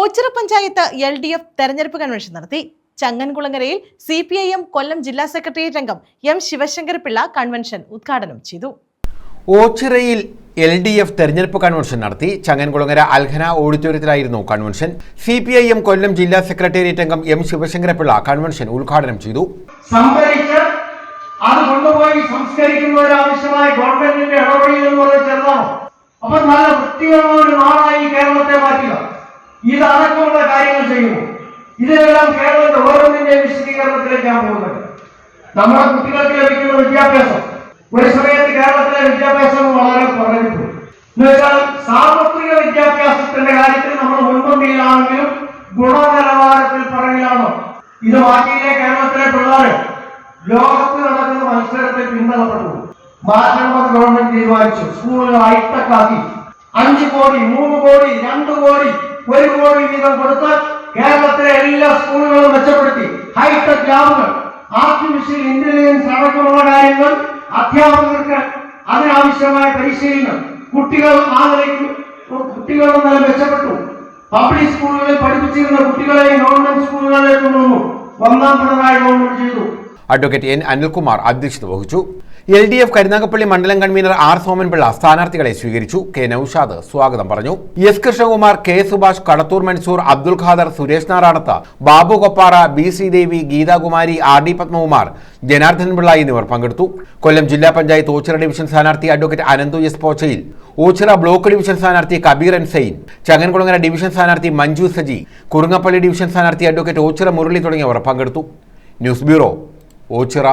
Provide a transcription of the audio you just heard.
Ochira panchayat L D F തെരഞ്ഞെടുപ്പ് convention നടത്തി. ചങ്ങൻകുളങ്ങരയിൽ C P I M Kollam ജില്ലാ secretariat അംഗം എം ശിവശങ്കർ പിള്ള കൺവെൻഷൻ ഉദ്ഘാടനം ചെയ്തു. ഓച്ചിറയിൽ എൽ ഡി എഫ് തെരഞ്ഞെടുപ്പ് കൺവെൻഷൻ നടത്തി. Changankulangara Alhana ഓഡിറ്റോറിയത്തിലായിരുന്നു convention. C P I M Kollam ജില്ലാ സെക്രട്ടേറിയറ്റ് അംഗം എം ശിവശങ്കരപിള്ള കൺവെൻഷൻ ഉദ്ഘാടനം ചെയ്തു. സംഭരിച്ച് അത് കൊണ്ടുപോയി സംസ്കരിക്കുന്നതിനാവശ്യമായ ഗവൺമെന്റിന്റെ ഇടപെടൽ എന്ന് പറയുന്നത് ചെറുതാണോ അപ്പൊ നല്ല വൃത്തിയുള്ള ഒരു നാടായി കേരളത്തെ മാറ്റുക. ഇതടക്കമുള്ള കാര്യങ്ങൾ ചെയ്യുന്നു. ഇതിനെല്ലാം കേരളത്തിന്റെ ഓരോന്നിന്റെ വിശദീകരണത്തിലേക്കാണ് പോകുന്നത്. നമ്മുടെ കുട്ടികൾക്ക് ലഭിക്കുന്ന വിദ്യാഭ്യാസം. ഒരു സമയത്ത് കേരളത്തിലെ വിദ്യാഭ്യാസം വളരെ കുറഞ്ഞിട്ടുണ്ട്. എന്നുവെച്ചാൽ സാർവത്രിക വിദ്യാഭ്യാസത്തിന്റെ കാര്യത്തിൽ നമ്മൾ മുൻപന്തിയിലാണെങ്കിലും ഗുണനിലവാരത്തിൽ പറയുകയാണോ ഇത് മാറ്റിയില്ലേ കേരളത്തിലെ പിള്ളേർ ലോകത്ത് നടക്കുന്ന മത്സരത്തിൽ പിന്തള്ളപ്പെട്ടു മാറ്റണമെന്ന് ഗവൺമെന്റ് തീരുമാനിച്ചു. സ്കൂളുകൾ ഹൈടെക് ആക്കി. അഞ്ച് കോടി മൂന്ന് കോടി രണ്ട് കോടി ഒരു കോടി വീതം കൊടുത്ത് കേരളത്തിലെ എല്ലാ സ്കൂളുകളും മെച്ചപ്പെടുത്തി. ഹൈടെക് ലാബുകൾ ആർട്ടിഫിഷ്യൽ ഇന്റലിജൻസ് അടക്കമുള്ള കാര്യങ്ങൾ അധ്യാപകർക്ക് അതിനാവശ്യമായ പരിശീലനം. കുട്ടികൾ ആ നിലയ്ക്ക് കുട്ടികൾ നല്ല മെച്ചപ്പെട്ടു. പബ്ലിക് സ്കൂളുകളിൽ പഠിപ്പിച്ചിരുന്ന കുട്ടികളെ ഗവൺമെന്റ് സ്കൂളുകളിലേക്ക് കൊണ്ടുവന്നു. ഒന്നാം പിണറായി ഗവൺമെന്റ് ചെയ്തു. അഡ്വക്കേറ്റ് എൻ അനിൽകുമാർ അധ്യക്ഷത വഹിച്ചു. എൽ ഡി എഫ് കരുനാഗപ്പള്ളി മണ്ഡലം കൺവീനർ ആർ സോമൻപിള്ള സ്ഥാനാർത്ഥികളെ സ്വീകരിച്ചു. കെ നൌഷാദ് സ്വാഗതം പറഞ്ഞു. S Krishnakumar K Subhash Kadathur Mansoor Abdul Khader Suresh Naranath Babu Koppara B Sreedevi Geethakumari R D Padmakumar Janardhan Pillai എന്നിവർ പങ്കെടുത്തു. കൊല്ലം ജില്ലാ പഞ്ചായത്ത് ഓച്ചിറ ഡിവിഷൻ സ്ഥാനാർത്ഥി advocate Ananthu S Pochayil Ochira block division സ്ഥാനാർത്ഥി Kabeer ensign Changankulangara division സ്ഥാനാർത്ഥി Manju Saji Kurungappally division സ്ഥാനാർത്ഥി advocate Ochira Murali തുടങ്ങിയവർ പങ്കെടുത്തു. News bureau Ochira.